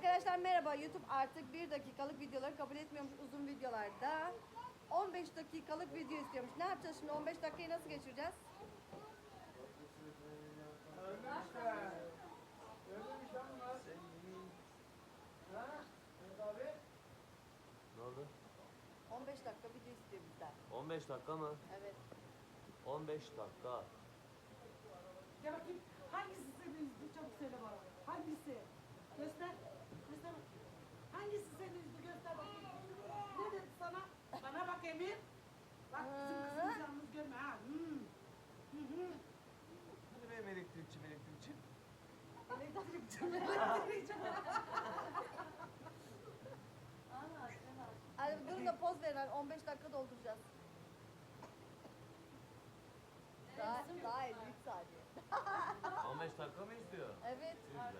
Arkadaşlar merhaba. YouTube artık 1 dakikalık videoları kabul etmiyormuş uzun videolarda. 15 dakikalık video istiyormuş. Ne yapacağız şimdi? 15 dakikayı nasıl geçireceğiz? Ölmemişler. Ölmemiş lan bunlar. Ha? Evet abi. Ne oldu? 15 dakika video istiyor bizden. 15 dakika mı? Evet. 15 dakika. Gel bakayım. Benim elektrikçim elektrikçim. Hadi durun da poz verin. hadi 15 dakika dolduracağız. Daha, daha 53 saniye. 15 dakika mı istiyor? Evet. Güzel.